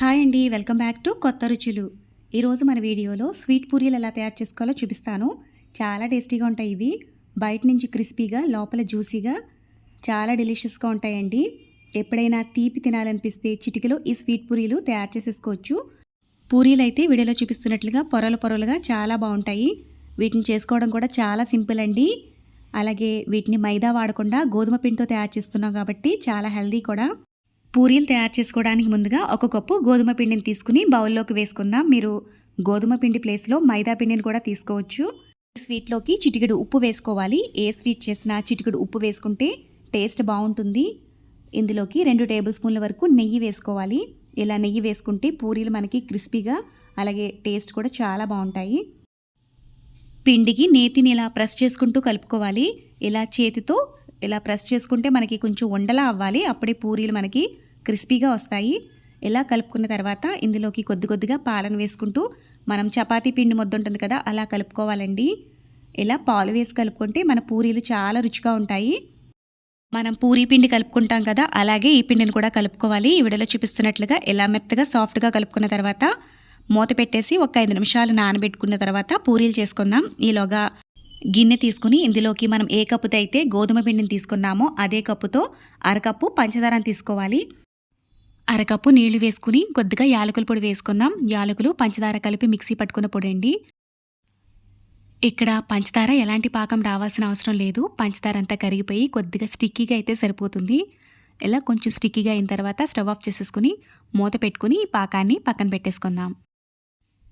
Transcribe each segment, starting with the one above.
Hi అండి welcome back to కొత్త రుచులు. ఈరోజు మన వీడియోలో స్వీట్ పూరీలు ఎలా తయారు చేసుకోవాలో చూపిస్తాను. చాలా టేస్టీగా ఉంటాయి ఇవి. బయట నుంచి క్రిస్పీగా లోపల జ్యూసీగా. చాలా డెలిషియస్గా ఉంటాయండి. ఎప్పుడైనా తీపి తినాలనిపిస్తే చిటికలో ఈ స్వీట్ పూరీలు తయారు చేసేసుకోవచ్చు. పూరీలు అయితే వీడియోలో చూపిస్తున్నట్లుగా పొరలు పొరలుగా చాలా బాగుంటాయి. వీటిని చేసుకోవడం కూడా చాలా సింపుల్ అండి. అలాగే వీటిని మైదా వాడకుండా గోధుమ పిండితో తయారు చేస్తున్నాం కాబట్టి చాలా హెల్దీ కూడా. పూరీలు తయారు చేసుకోవడానికి ముందుగా ఒక కప్పు గోధుమ పిండిని తీసుకుని బౌల్లోకి వేసుకుందాం. మీరు గోధుమ పిండి ప్లేస్లో మైదా పిండిని కూడా తీసుకోవచ్చు. స్వీట్లోకి చిటికెడు ఉప్పు వేసుకోవాలి. ఏ స్వీట్ చేసినా చిటికెడు ఉప్పు వేసుకుంటే టేస్ట్ బాగుంటుంది. ఇందులోకి రెండు టేబుల్ స్పూన్ల వరకు నెయ్యి వేసుకోవాలి. ఇలా నెయ్యి వేసుకుంటే పూరీలు మనకి క్రిస్పీగా అలాగే టేస్ట్ కూడా చాలా బాగుంటాయి. పిండికి నేతిని ఇలా ప్రెస్ చేసుకుంటూ కలుపుకోవాలి. ఇలా చేతితో ఇలా ప్రెస్ చేసుకుంటే మనకి కొంచెం ఉండలా అవ్వాలి. అప్పుడే పూరీలు మనకి క్రిస్పీగా వస్తాయి. ఇలా కలుపుకున్న తర్వాత ఇందులోకి కొద్ది కొద్దిగా పాలను వేసుకుంటూ మనం చపాతీ పిండి ముద్ద ఉంటుంది కదా అలా కలుపుకోవాలండి. ఇలా పాలు వేసి కలుపుకుంటే మన పూరీలు చాలా రుచిగా ఉంటాయి. మనం పూరీ పిండి కలుపుకుంటాం కదా అలాగే ఈ పిండిని కూడా కలుపుకోవాలి. ఈ విడలో చూపిస్తున్నట్లుగా ఇలా మెత్తగా సాఫ్ట్గా కలుపుకున్న తర్వాత మూత పెట్టేసి ఒక ఐదు నిమిషాలు నానబెట్టుకున్న తర్వాత పూరీలు చేసుకుందాం. ఈలోగా గిన్నె తీసుకుని ఇందులోకి మనం ఏ కప్పుతో అయితే గోధుమ పిండిని తీసుకున్నామో అదే కప్పుతో అరకప్పు పంచదారని తీసుకోవాలి. అరకప్పు నీళ్ళు వేసుకుని కొద్దిగా యాలకుల పొడి వేసుకుందాం. యాలకులు పంచదార కలిపి మిక్సీ పట్టుకున్న పొడి అండి ఇక్కడ పంచదార ఎలాంటి పాకం రావాల్సిన అవసరం లేదు. పంచదార అంతా కరిగిపోయి కొద్దిగా స్టిక్కీగా అయితే సరిపోతుంది. ఇలా కొంచెం స్టిక్కీగా అయిన తర్వాత స్టవ్ ఆఫ్ చేసేసుకుని మూత పెట్టుకుని ఈ పాకాన్ని పక్కన పెట్టేసుకుందాం.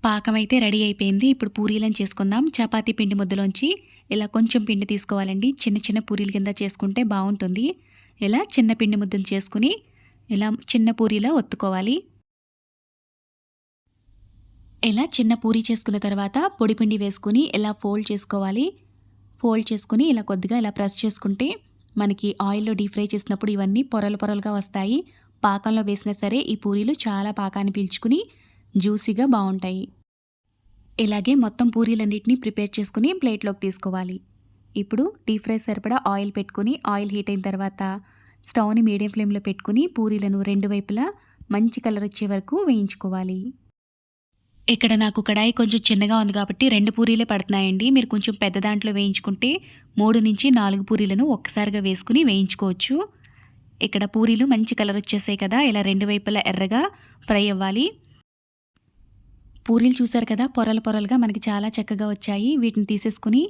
పాకం అయితే రెడీ అయిపోయింది. ఇప్పుడు పూరీలను చేసుకుందాం. చపాతీ పిండి ముద్దలోంచి ఇలా కొంచెం పిండి తీసుకోవాలండి. చిన్న చిన్న పూరీల కింద చేసుకుంటే బాగుంటుంది. ఇలా చిన్న పిండి ముద్దలు చేసుకుని ఇలా చిన్న పూరీలా ఒత్తుకోవాలి. ఇలా చిన్న పూరీ చేసుకున్న తర్వాత పొడి పిండి వేసుకుని ఇలా ఫోల్డ్ చేసుకోవాలి. ఫోల్డ్ చేసుకుని ఇలా కొద్దిగా ఇలా ప్రెస్ చేసుకుంటే మనకి ఆయిల్లో డీప్ ఫ్రై చేసినప్పుడు ఇవన్నీ పొరలు పొరలుగా వస్తాయి. పాకంలో వేసినా సరే ఈ పూరీలు చాలా పాకాన్ని పీల్చుకుని జ్యూసీగా బాగుంటాయి. ఇలాగే మొత్తం పూరీలన్నింటినీ ప్రిపేర్ చేసుకుని ప్లేట్లోకి తీసుకోవాలి. ఇప్పుడు డీప్ ఫ్రై సరిపడా ఆయిల్ పెట్టుకుని ఆయిల్ హీట్ అయిన తర్వాత స్టవ్ని మీడియం ఫ్లేమ్లో పెట్టుకుని పూరీలను రెండు వైపులా మంచి కలర్ వచ్చే వరకు వేయించుకోవాలి. ఇక్కడ నాకు కడాయి కొంచెం చిన్నగా ఉంది కాబట్టి రెండు పూరీలే పడుతున్నాయండి. మీరు కొంచెం పెద్ద దాంట్లో వేయించుకుంటే మూడు నుంచి నాలుగు పూరీలను ఒక్కసారిగా వేసుకుని వేయించుకోవచ్చు. ఇక్కడ పూరీలు మంచి కలర్ వచ్చేసాయి కదా ఇలా రెండు వైపులా ఎర్రగా ఫ్రై అవ్వాలి. పూరీలు చూసారు కదా పొరలు పొరలుగా మనకి చాలా చక్కగా వచ్చాయి. వీటిని తీసేసుకుని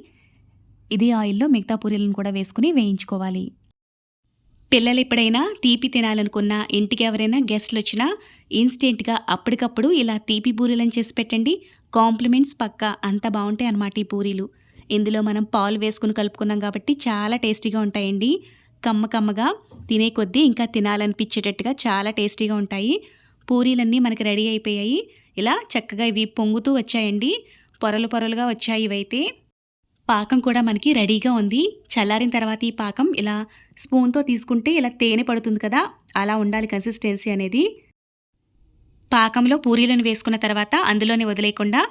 ఇదే ఆయిల్లో మిగతా పూరీలను కూడా వేసుకుని వేయించుకోవాలి. పిల్లలు ఎప్పుడైనా తీపి తినాలనుకున్నా ఇంటికి ఎవరైనా గెస్ట్లు వచ్చినా ఇన్స్టెంట్గా అప్పటికప్పుడు ఇలా తీపి పూరీలను చేసి పెట్టండి. కాంప్లిమెంట్స్ పక్క అంత బాగుంటాయి అన్నమాట ఈ పూరీలు. ఇందులో మనం పాలు వేసుకుని కలుపుకున్నాం కాబట్టి చాలా టేస్టీగా ఉంటాయండి. కమ్మ కమ్మగా తినే కొద్దీ ఇంకా తినాలనిపించేటట్టుగా చాలా టేస్టీగా ఉంటాయి. పూరీలన్నీ మనకి రెడీ అయిపోయాయి. ఇలా చక్కగా ఇవి పొంగుతూ వచ్చాయండి. పొరలు పొరలుగా వచ్చాయి ఇవైతే. పాకం కూడా మనకి రెడీగా ఉంది. చల్లారిన తర్వాత ఈ పాకం ఇలా స్పూన్తో తీసుకుంటే ఇలా తేనె పడుతుంది కదా అలా ఉండాలి కన్సిస్టెన్సీ అనేది. పాకంలో పూరీలను వేసుకున్న తర్వాత అందులోనే వదిలేయకుండా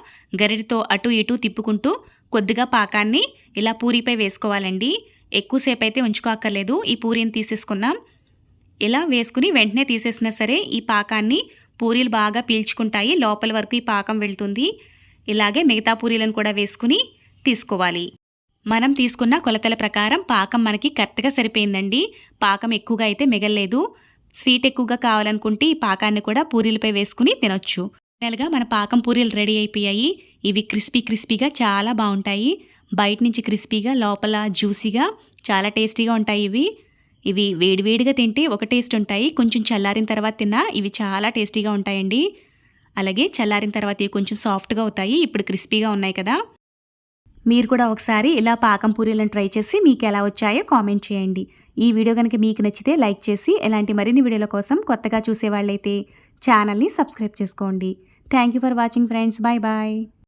గరిడితో అటు ఇటు తిప్పుకుంటూ కొద్దిగా పాకాన్ని ఇలా పూరీపై వేసుకోవాలండి. ఎక్కువసేపు అయితే ఉంచుకోక్కర్లేదు. ఈ పూరీని తీసేసుకుందాం. ఇలా వేసుకుని వెంటనే తీసేసినా సరే ఈ పాకాన్ని పూరీలు బాగా పీల్చుకుంటాయి. లోపల వరకు ఈ పాకం వెళ్తుంది. ఇలాగే మిగతా పూరీలను కూడా వేసుకుని తీసుకోవాలి. మనం తీసుకున్న కొలతల ప్రకారం పాకం మనకి కరెక్ట్గా సరిపోయిందండి. పాకం ఎక్కువగా అయితే మిగలలేదు. స్వీట్ ఎక్కువగా కావాలనుకుంటే ఈ పాకాన్ని కూడా పూరీలపై వేసుకుని తినొచ్చు. ఫైనల్గా మన పాకం పూరీలు రెడీ అయిపోయాయి. ఇవి క్రిస్పీ క్రిస్పీగా చాలా బాగుంటాయి. బయట నుంచి క్రిస్పీగా లోపల జ్యూసీగా చాలా టేస్టీగా ఉంటాయి ఇవి. ఇవి వేడివేడిగా తింటే ఒక టేస్ట్ ఉంటాయి. కొంచెం చల్లారిన తర్వాత తిన్నా ఇవి చాలా టేస్టీగా ఉంటాయండి. అలాగే చల్లారిన తర్వాత ఇవి కొంచెం సాఫ్ట్గా అవుతాయి. ఇప్పుడు క్రిస్పీగా ఉన్నాయి కదా. మీరు కూడా ఒకసారి ఇలా పాకం పూరీలను ట్రై చేసి మీకు ఎలా వచ్చాయో కామెంట్ చేయండి. ఈ వీడియో కనుక మీకు నచ్చితే లైక్ చేసి ఇలాంటి మరిన్ని వీడియోల కోసం కొత్తగా చూసేవాళ్ళైతే ఛానల్ని సబ్స్క్రైబ్ చేసుకోండి. Thank you for watching friends. Bye bye